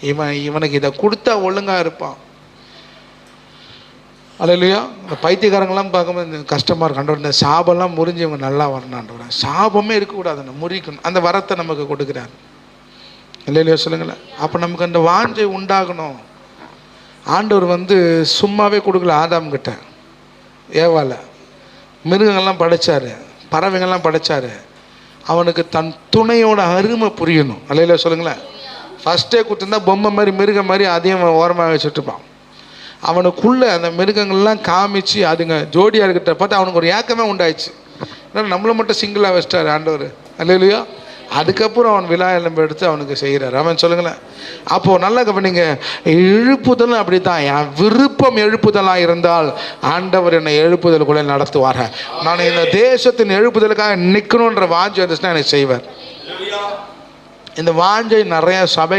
இவன் இவனுக்கு இதை கொடுத்தா ஒழுங்காக இருப்பான். அல்லையா இந்த பைத்தியக்காரங்களாம் பார்க்கும்போது கஷ்டமாக இருக்கும். ஆண்டவர் இந்த சாபம்லாம் முறிஞ்சு இவங்க நல்லா வரணுன்றவர் சாபமே இருக்கக்கூடாது முறிக்கணும். அந்த வரத்தை நமக்கு கொடுக்குறாரு. இல்லையா சொல்லுங்களேன். அப்போ நமக்கு அந்த வாஞ்சை உண்டாகணும். ஆண்டவர் வந்து சும்மாவே கொடுக்கல ஆதாம் கிட்ட. ஏவால மிருகங்கள்லாம் படைச்சாரு. பறவைங்கள்லாம் படைச்சாரு. அவனுக்கு தன் துணையோட அருமை புரியணும். அல்லையில சொல்லுங்களேன். ஃபஸ்ட்டே கொடுத்துருந்தா பொம்மை மாதிரி மிருகம் மாதிரி அதையும் அவன் ஓரமாக வச்சுட்டுப்பான் அவனுக்குள்ளே அந்த மிருகங்கள்லாம் காமிச்சு அதுங்க ஜோடியாக இருக்கிறத பார்த்து அவனுக்கு ஒரு ஏக்கமே உண்டாயிடுச்சு. ஏன்னா நம்மளை மட்டும் சிங்கிளாக வச்சிட்டாரு ஆண்டவர். இல்லையோ அதுக்கப்புறம் அவன் விழா எலும்பு எடுத்து அவனுக்கு செய்கிறார் அவன் சொல்லுங்களேன். அப்போது நல்லா கவனிங்க எழுப்புதலும் அப்படி தான் என் விருப்பம் எழுப்புதலாக இருந்தால் ஆண்டவர் என்னை எழுப்புதலுக்குள்ளே நடத்துவார். நான் இந்த தேசத்தின் எழுப்புதலுக்காக நிற்கணுன்ற வாஞ்சி வந்துச்சுன்னா எனக்கு செய்வார். இந்த வாஞ்சை நிறைய சபை